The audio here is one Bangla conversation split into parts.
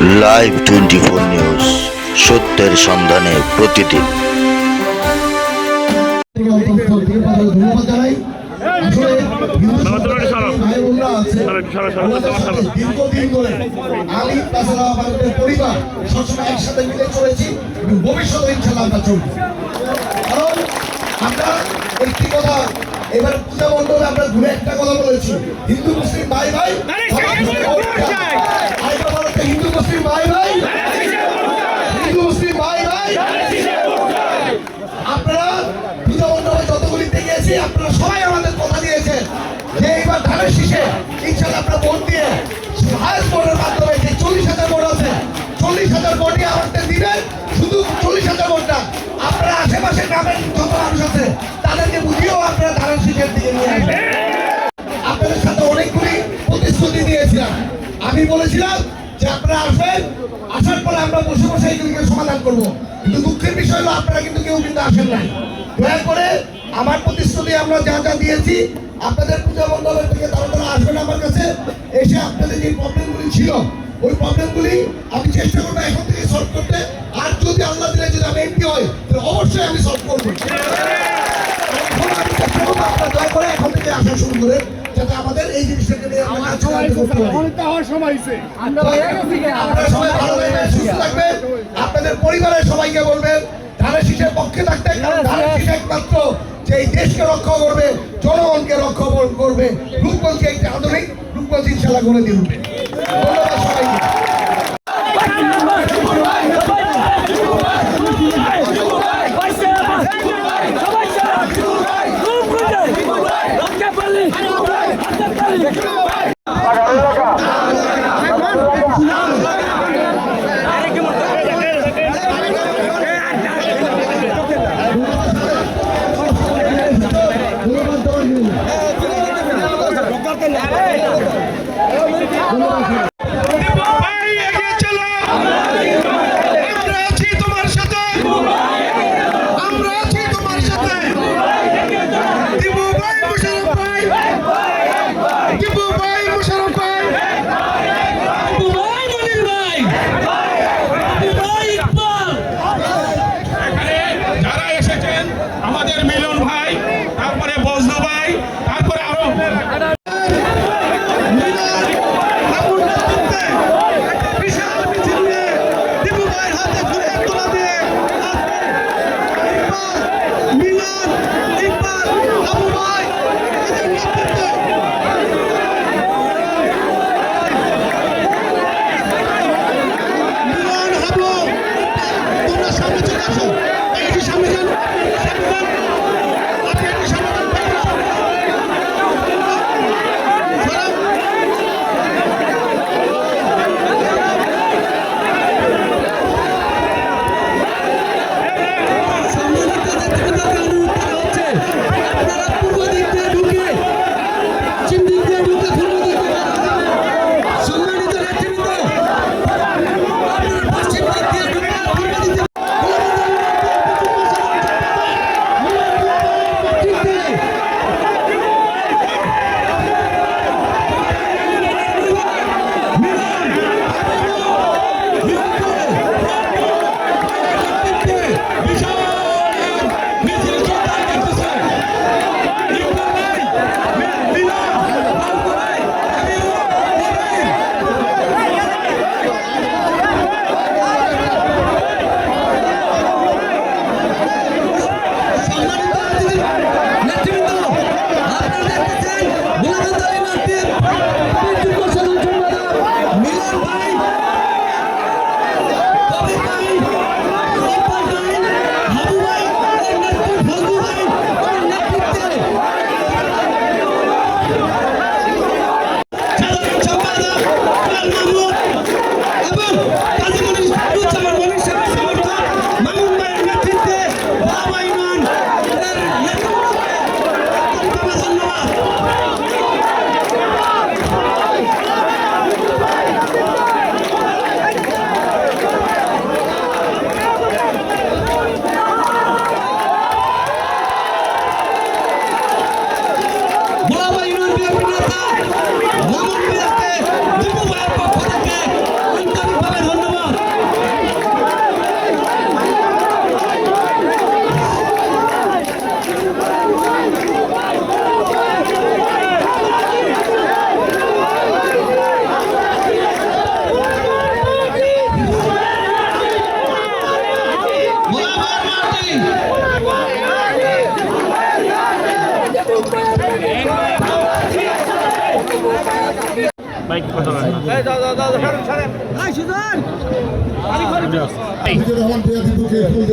লাইভ টোয়েন্টি ফোর নিউজ সত্যের সন্ধানে প্রতিদিন। থেকে অন্তঃস্থল থেকে তাদের ধন্যবাদ জানাই আসলে হিন্দু সম্প্রদায়ের ভাই বোনরা আছে, ওনাদের সাথে দীর্ঘদিন ধরে আমি তাছাড়া আমাদের পরিবার সবসময় একসাথে মিলে চলেছি ভবিষ্যতে ইনশাল্লাহ আমরা চলবো কারণ আমরা একটি কথা এবার পূজা মণ্ডপে আমরা ঘুরে একটা কথা বলেছি হিন্দু মুসলিম ভাই ভাই আছে তাদেরকে বুঝিয়েও আপনারা ধানের শীষের দিকে নিয়ে আসবেন। আপনাদের সাথে অনেকগুলি প্রতিশ্রুতি দিয়েছিলাম। আমি বলেছিলাম যে আপনারা আসবেন, আসার পরে আমরা বসে বসে এইগুলিকে সমাধান করব। কিন্তু দুঃখের বিষয় হলো, আপনারা কিন্তু কেউ কিন্তু আসেন নাই। দয়া করে আমার প্রতিশ্রুতি আমরা যা যা দিয়েছি, আপনাদের পূজা মণ্ডপের থেকে তারা তারা আসবেন আমার কাছে। এসে আপনাদের যে প্রবলেমগুলি ছিল ওই প্রবলেমগুলি আমি চেষ্টা করব এখন থেকে সলভ করতে। আর যদি আল্লাহ দিলে যদি আমি এমপি হই তাহলে অবশ্যই আমি সলভ করব। এখন আমি চেষ্টা করব আপনারা দয়া করে এখন থেকে আসা শুরু করেন যাতে আমাদের এই জিনিসটাকে নিয়ে আমরা কাজ করতে পারি। আপনারা সবাই ভালো সুস্থ থাকবেন। আপনাদের পরিবারের সবাইকে বলবেন ধানের শীষের পক্ষে থাকতে কারণ ধানের শীষ একমাত্র যে এই দেশকে রক্ষা করবে জনগণকে রক্ষা কর- করবে। রূপগঞ্জকে একটি আধুনিক রূপগঞ্জ ইনশাল্লাহ গড়ে দিয়ে উঠবে। ধন্যবাদ সবাইকে ধন্যবাদ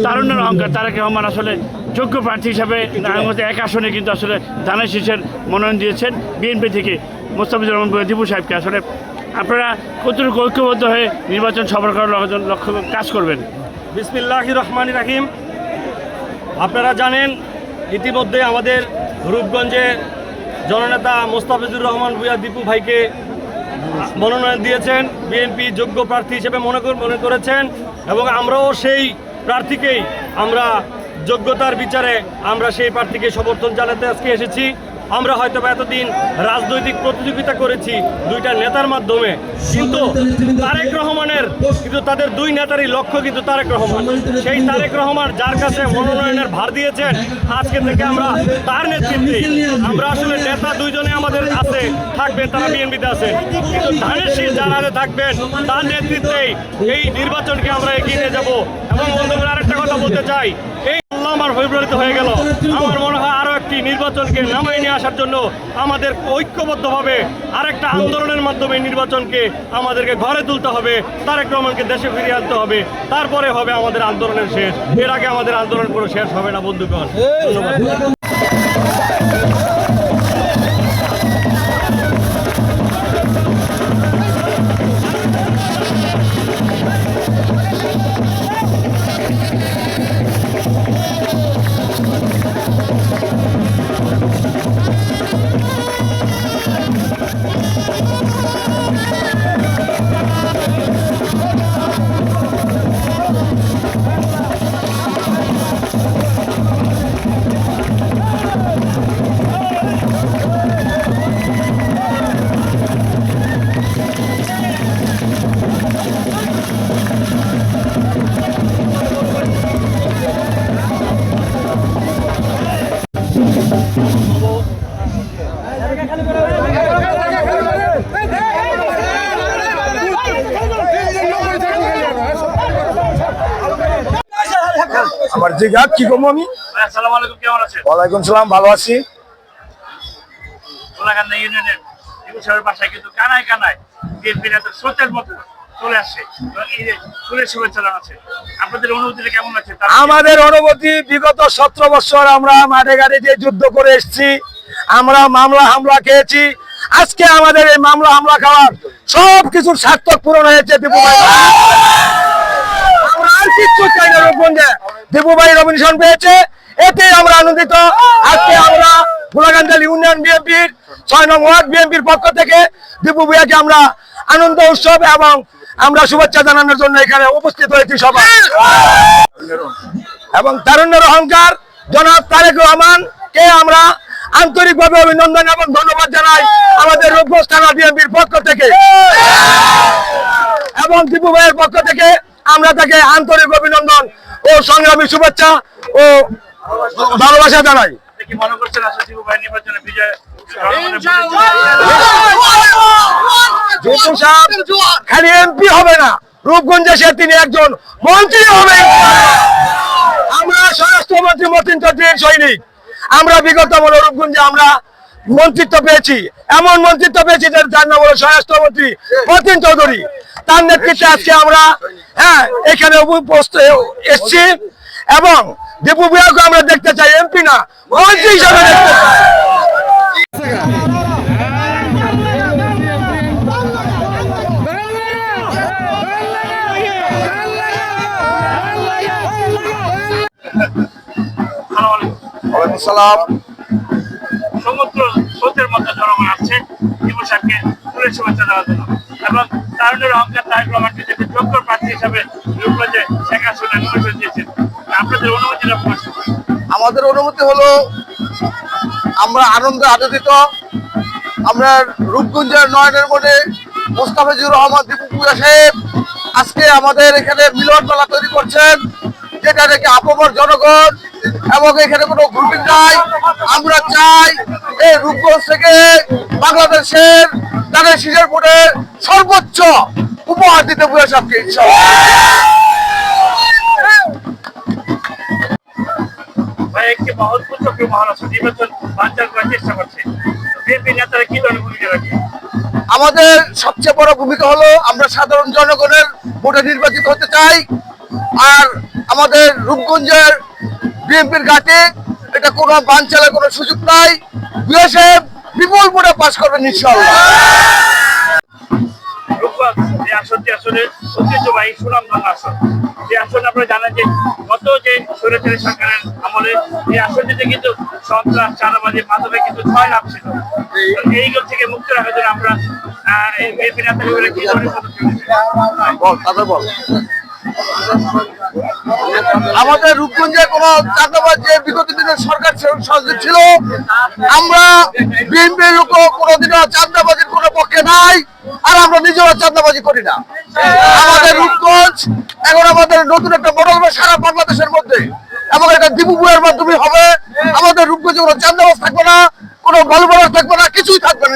তারুণ্যের অহংকার তারেক রহমান আসলে যোগ্য প্রার্থী হিসাবে নারায়ণগঞ্জে এক আসনে কিন্তু আসলে ধানের শীষের মনোনয়ন দিয়েছেন বিএনপি থেকে মোস্তাফিজুর রহমান দীপু সাহেবকে। আসলে আপনারা কতটুকু ঐক্যবদ্ধ হয়ে নির্বাচন সফল করার লক্ষ্য- লক্ষ্য কাজ করবেন? বিসমিল্লাহ রহমান রাহিম। আপনারা জানেন ইতিমধ্যে আমাদের রূপগঞ্জে জননেতা মোস্তাফিজুর রহমান ভুইয়া দীপু ভাইকে মনোনয়ন দিয়েছেন বিএনপি যোগ্য প্রার্থী হিসেবে মনে মনে করেছেন এবং আমরাও সেই প্রার্থীকেই আমরা যোগ্যতার বিচারে আমরা সেই প্রার্থীকে সমর্থন জানাতে আজকে এসেছি। আমরা হয়তো এতদিন রাজনৈতিক প্রতিযোগিতা করেছি দুইটা নেতার মাধ্যমে, কিন্তু তারেক রহমানের কিন্তু তাদের দুই নেতারই লক্ষ্য কিন্তু তারেক রহমান। সেই তারেক রহমান যার কাছে মনোনয়নের ভার দিয়েছেন, আজকে থেকে আমরা তার নেতৃত্বে, আমরা আসলে নেতা দুইজনে আমাদের আছে থাকবেন তারা বিএনপিতে আছেন কিন্তু ধানের শীষ যারা থাকবেন, তার নেতৃত্বেই এই নির্বাচনকে আমরা এগিয়ে নিয়ে যাব। এবং বন্ধুরা আরেকটা কথা বলতে চাই, এই আমার ফেব্রুয়ারিতে হয়ে গেল। আমার মনে হয় আরও একটি নির্বাচনকে নামাই নিয়ে আসার জন্য আমাদের ঐক্যবদ্ধভাবে আরেকটা আন্দোলনের মাধ্যমে নির্বাচনকে আমাদেরকে ঘরে তুলতে হবে, তারেক রহমানকে দেশে ফিরিয়ে আনতে হবে, তারপরে হবে আমাদের আন্দোলনের শেষ। এর আগে আমাদের আন্দোলন কোনো শেষ হবে না, বন্ধুগণ। ধন্যবাদ। আমার জিগা কি করব আমি? ওয়ালাইকুম সালাম ভালো আছি। কিন্তু কানায় কানায় স্রোতের মতো চলে যে আমাদের অনুভূতি বিগত সতেরো বছর আমরা মাঠে ঘাটে যে যুদ্ধ করে এসেছি আমরা মামলা হামলা খেয়েছি। আজকে আমাদের এই মামলা হামলা খাওয়ার সব কিছুর সার্থক পূরণ হয়েছে দীপু ভাই। আমরা আর কিচ্ছু চাই না রূপগঞ্জে। দীপু ভাই নমিনেশন পেয়েছে। এতে আমরা আনন্দিত। আজকে আমরা গোলাগান্দাল ইউনিয়ন বিএনপির, ছয় নং ওয়ার্ড বিএনপির পক্ষ থেকে দীপু ভাইয়াকে আমরা আনন্দ উৎসব এবং আমরা শুভেচ্ছা জানানোর জন্য এখানে উপস্থিত হয়েছি সবাই। এবং তারুণ্যের অহংকার জনাব তারেক রহমান কে আমরা আন্তরিকভাবে অভিনন্দন এবং ধন্যবাদ জানাই আমাদের রূপগঞ্জ থানা বিএনপির পক্ষ থেকে। এবং দীপু ভাইয়ের পক্ষ থেকে আমরা তাকে আন্তরিক অভিনন্দন ও সংগ্রামী শুভেচ্ছা ও ভালোবাসা জানাই। খালি এমপি হবে না। রূপগঞ্জে সে তিনি একজন মন্ত্রী হবে। আমরা স্বরাষ্ট্রমন্ত্রী মতিন চৌধুরীর সৈনিক। আমরা বিগত রূপগঞ্জে আমরা মন্ত্রিত্ব পেয়েছি। এমন মন্ত্রিত্ব পেয়েছি যার নাম হলো স্বরাষ্ট্রমন্ত্রী মতিন চৌধুরী। তার নেতৃত্বে আজকে আমরা হ্যাঁ এখানে এসছি এবং দীপু বিয়াকে আমরা দেখতে চাই, এমপি না, মন্ত্রী হিসাবে দেখতে চাই। ওয়ালাইকুম সালাম। সমুদ্র স্রোতের মতো জনগণ আসছে দীপু সাহেবকে ফুলের শুভেচ্ছা দেওয়ার জন্য। এবং তারুণের অহংকার রহমানকে যে যোগ্য প্রার্থী হিসাবে রূপগঞ্জে শেখ হাসিনা নির্বাচন দিয়েছেন আপনাদের অনুমতিটা প্রকাশ আমাদের অনুমতি হলো আমরা আনন্দে আনন্দিত। আমরা রূপগঞ্জের নয়নের মনে মোস্তাফিজুর রহমান দীপু পুজা সাহেব আজকে আমাদের এখানে মিলন মেলা তৈরি করছেন যেটা নাকি আপমর জনগণ এবং এখানে কোনো গ্রুপিং নাই। আমরা চাই এই রূপগঞ্জ থেকে বাংলাদেশের তাদের শিশের ভোটে সর্বোচ্চ উপহার দিতে সাহেবকে ইনশাআল্লাহ। ভাই একটি পুত্রকে মহারাষ্ট্র নির্বাচন বাঞ্চার করার চেষ্টা করছে। বিএনপি নেতারা কি ধরনের ভূমিকা আমাদের সবচেয়ে বড় ভূমিকা হলো আমরা সাধারণ জনগণের ভোটে নির্বাচিত হতে চাই। আর আমাদের রূপগঞ্জের বিএনপির ঘাটে এটা কোনো বানচালের কোনো সুযোগ নাই। বিপুল ভোটে পাশ করবেন ইনশাল্লাহ আসনটি আসলে ঐতিহ্যবাহী আসন যে আসন আপনারা জানেন যে গত যে সরকারের আমলে এই আসনটিতে কিন্তু সন্ত্রাস মাধ্যমে কিন্তু ছয় লাভ ছিল। এইগুলো থেকে মুক্ত রাখার জন্য আমরা আহ, বিএনপি নেতা কি ধরনের পদক্ষেপ বল তাদের বল। আমাদের রূপগঞ্জে কোনো চাঁদাবাজ যে বিগত দিনের সরকার সহযোগী ছিল, আমরা বিএনপির লোক কোনোদিনও চাঁদাবাজির কোনো পক্ষে নাই, আর আমরা নিজেরা চাঁদাবাজি করি না। আমাদের রূপগঞ্জ এখন আমাদের নতুন একটা মডেল সারা বাংলাদেশের মধ্যে। এবং এটা দিবুবুয়ের মাধ্যমে হবে। আমাদের রূপগঞ্জে কোনো চাঁদাবাজ থাকবে না, কোনো গলবলার থাকবে না, কিছুই থাকবে না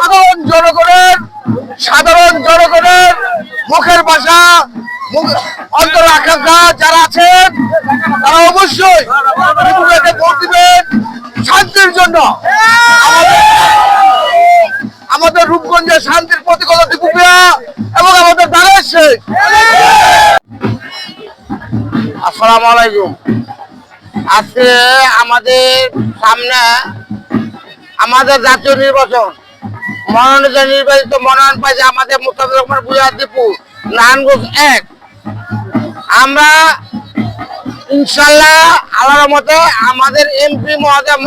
সাধারণ জনগণের সাধারণ জনগণের মুখের ভাষা আকাঙ্ক্ষা যারা আছেন, তারা অবশ্যই ত্রিপুরাকে ভোট দিবেন শান্তির জন্য। আমাদের- আমাদের রূপগঞ্জে শান্তির প্রতীক হলো এবং আমাদের দাঁড়ায় শেখ আসসালামু আলাইকুম। আজকে আমাদের সামনে আমাদের জাতীয় নির্বাচন মনোনীত নির্বাচিত মনোনয়ন পাইছে আমাদের মুস্তাফিজ রহমান বুঝা দীপু নারায়ণগঞ্জ এক। আমরা ইনশাল্লাহ আল্লাহর মতে আমাদের এমপি মহাদেব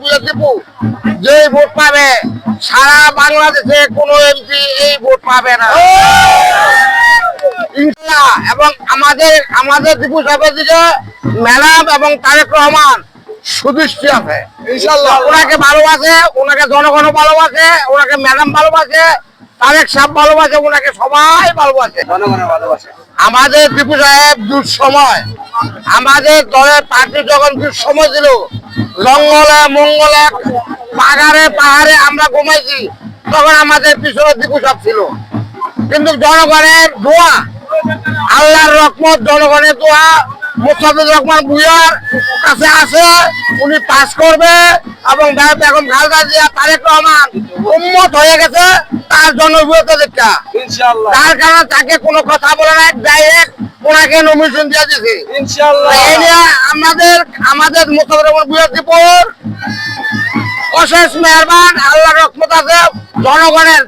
বুঝা দীপু যে ভোট পাবে সারা বাংলাদেশে কোনো এমপি এই ভোট পাবে না। ইনশাল্লাহ এবং আমাদের আমাদের দীপু সাহেবের দিকে ম্যাডাম এবং তারেক রহমান সুদৃষ্টি আছে। ইনশাল্লাহ ওনাকে ভালোবাসে ওনাকে জনগণ ভালোবাসে ওনাকে ম্যাডাম ভালোবাসে তারেক সাহেব ভালোবাসে ওনাকে সবাই ভালোবাসে। আমাদের দীপু সাহেব দুঃসময় আমাদের দলের পার্টি যখন দুঃসময় ছিল জঙ্গলে মঙ্গলে পাহাড়ে পাহাড়ে আমরা ঘুমাইছি তখন আমাদের পিছনে দীপু সাহেব ছিল। কিন্তু জনগণের দোয়া আল্লাহর রহমত জনগণের দোয়া মুস্তাফিজুর রহমান ভুইয়ার কাছে আছে উনি পাস করবে এবং বেগম খালেদা জিয়া তারেক রহমান উম্মত হয়ে গেছে। তার জনপ্রিয়তা দেখা তার কারণে তাকে কোনো কথা বলে না ডাইরেক্ট ওনাকে নমিনেশন দিয়ে দিয়েছে এই আমাদের আমাদের রহমান ভুইয়ার অশেষ মেহরবান আল্লাহ রহমত আছে জনগণের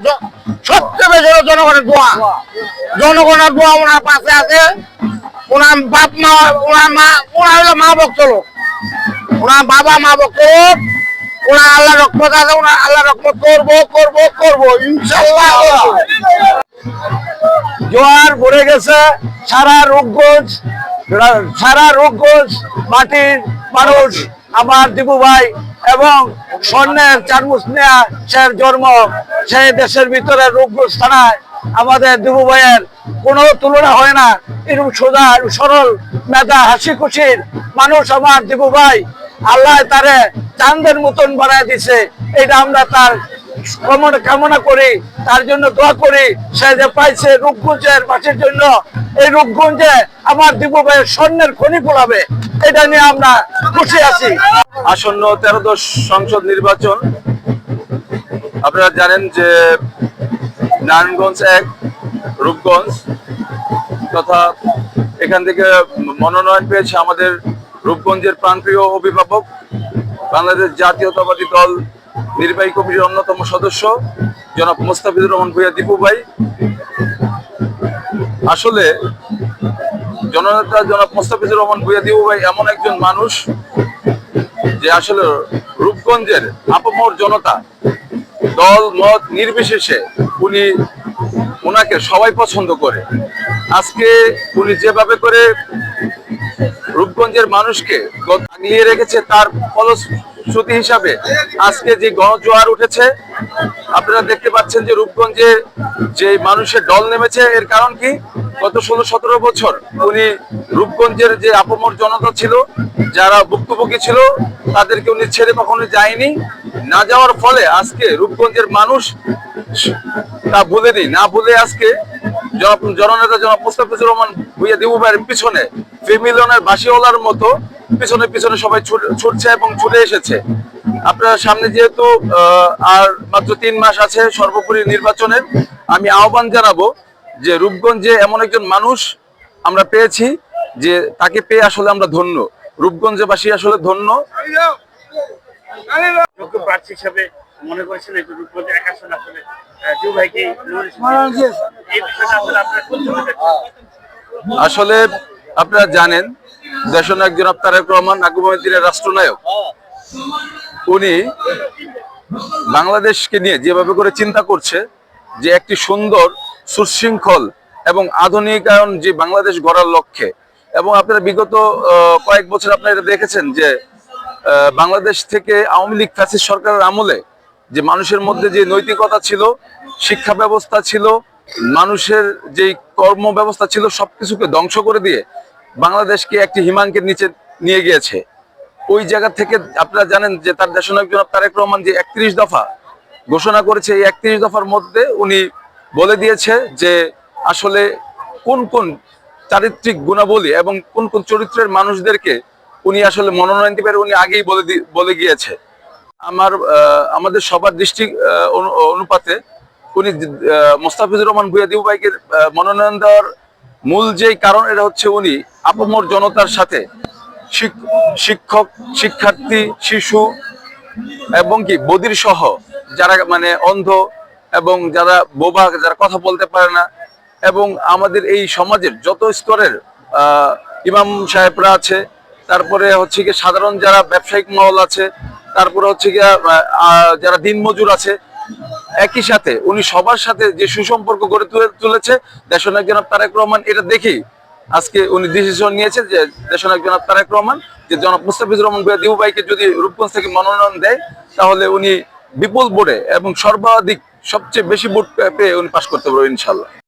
সবচেয়ে বেশি হলো জনগণের দোয়া। জনগণের দোয়া ওনার পাশে আছে। ওনার বাপ মা ওনার মা ওনার হলো মা ভক্ত লোক। ওনার বাবা মা ভক্ত লোক। ওনার আল্লাহ রহমত আছে ওনার আল্লাহ রহমত করব করব করব, ইনশাল্লাহ। জোয়ার ভরে গেছে সারা রূপগঞ্জ সারা রূপগঞ্জ মাটির মানুষ আমার দিবু ভাই এবং স্বর্ণের চারমুসনিয়া সের জন্ম, সেই দেশের ভিতরে রূপগঞ্জ থানায় আমাদের দিবু ভাইয়ের কোনো তুলনা হয় না এরকম সোজা, সরল, মেধা, হাসি খুশির মানুষ আমার দিবু ভাই আল্লাহ তারে চাঁদের মতন বানায় দিছে। এটা আমরা তার কামনা করি। তার জন্য দোয়া করি। সে যে পাইছে রূপগঞ্জের মাটির জন্য। এই রূপগঞ্জে আমার দীপু ভাইয়ের স্বর্ণের খনি ফোলাবে। এটা নিয়ে আমরা খুশি আছি। আসন্ন তেরোদশ সংসদ নির্বাচন। আপনারা জানেন যে নারায়ণগঞ্জ এক, রূপগঞ্জ তথা এখান থেকে মনোনয়ন পেয়েছে আমাদের রূপগঞ্জের প্রাণপ্রিয় অভিভাবক বাংলাদেশ জাতীয়তাবাদী দল নির্বাহী কমিটির অন্যতম সদস্য, জনাব মোস্তাফিজুর রহমান ভূঁইয়া দীপু ভাই। আসলে জননেতা জনাব মোস্তাফিজুর রহমান ভূঁইয়া দীপু ভাই এমন একজন মানুষ যে আসলে রূপগঞ্জের আপমর জনতা দল, মত নির্বিশেষে উনি ওনাকে সবাই পছন্দ করে। আজকে উনি যেভাবে করে রূপগঞ্জের মানুষকে আগলিয়ে রেখেছে তার ফলশ্রুতি হিসাবে। আজকে যে গণজোয়ার উঠেছে, আপনারা দেখতে পাচ্ছেন যে রূপগঞ্জে যে মানুষের দল নেমেছে, এর কারণ কি? গত ষোলো, সতেরো বছর উনি রূপগঞ্জের যে আপমর জনতা ছিল, যারা ভুক্তভোগী ছিল, তাদেরকে উনি ছেড়ে কখনো যায়নি। না যাওয়ার ফলে আজকে রূপগঞ্জের মানুষ তা ভুলে দিই না ভুলে আজকে জননেতা জনাব মুস্তাফিজুর রহমান ভুইয়া দেবু ভাইয়ের পিছনে ফেমিলনের বাসিওয়ালার মতো পিছনে পিছনে সবাই ছুটছে এবং ছুটে এসেছে। আপনার সামনে যেহেতু আর মাত্র তিন মাস আছে সর্বোপরি নির্বাচনের আমি আহ্বান জানাব যে রূপগঞ্জে এমন একজন মানুষ আমরা পেয়েছি যে তাকে পেয়ে আসলে আমরা ধন্য। রূপগঞ্জে রূপগঞ্জবাসী আসলে ধন্য। প্রার্থী হিসাবে মনে করেছেন একটু রূপগঞ্জে এক আসন আসলে আহ, ভাইকে এই বিষয়টা আসলে আপনারা? আসলে জানেন দেশনায়ক জনাব তারেক রহমান নাগুমুদ্দিনের রাষ্ট্রনায়ক। উনি বাংলাদেশকে নিয়ে যেভাবে করে চিন্তা করছে যে একটি সুন্দর সুশৃঙ্খল এবং আধুনিকায়ন যে বাংলাদেশ গড়ার লক্ষ্যে। এবং আপনারা বিগত কয়েক বছর আপনারা এটা দেখেছেন যে বাংলাদেশ থেকে আওয়ামী লীগ ফ্যাসিস্ট সরকারের আমলে যে মানুষের মধ্যে যে নৈতিকতা ছিল, শিক্ষা ব্যবস্থা ছিল, মানুষের যে কর্ম ব্যবস্থা ছিল, সবকিছুকে ধ্বংস করে দিয়ে বাংলাদেশকে একটি হিমাঙ্কের নিচে নিয়ে গিয়েছে। ওই জায়গা থেকে আপনারা জানেন যে তার দেশনায়ক জনাব তারেক রহমান যে একত্রিশ দফা ঘোষণা করেছে, এই একত্রিশ দফার মধ্যে উনি বলে দিয়েছে যে আসলে কোন কোন চারিত্রিক গুণাবলী এবং কোন কোন চরিত্রের মানুষদেরকে উনি আসলে মনোনয়ন দিবেন, উনি আগেই বলে বলে গিয়েছে। আমার আমাদের সবার দৃষ্টি অনু- অনুপাতে উনি মোস্তাফিজুর রহমান ভুইয়া দিবু ভাইকে মনোনয়ন দেওয়ার মূল যেই কারণ এটা হচ্ছে উনি আপমর জনতার সাথে শিক্ষক, শিক্ষার্থী, শিশু এবং কি বদির সহ যারা মানে অন্ধ এবং যারা বোবা, যারা কথা বলতে পারে না এবং আমাদের এই সমাজের যত স্তরের ইমাম সাহেবরা আছে, তারপরে হচ্ছে কি সাধারণ যারা ব্যবসায়িক মহল আছে তারপরে হচ্ছে গিয়া যারা দিনমজুর আছে, একই সাথে উনি সবার সাথে যে সুসম্পর্ক গড়ে তুলে- তুলেছে, দেশনায়ক জনাব তারেক রহমান, এটা দেখেই আজকে উনি ডিসিশন নিয়েছে যে দেশনায়ক জনাব তারেক রহমান, যে জনাব মুস্তাফিজুর রহমান ভূঁইয়া দিবু ভাইকে যদি রূপগঞ্জ থেকে মনোনয়ন দেয়, তাহলে উনি বিপুল বোর্ডে এবং সর্বাধিক সবচেয়ে বেশি ভোট পেয়ে উনি পাশ করতে পারবেন ইনশাল্লাহ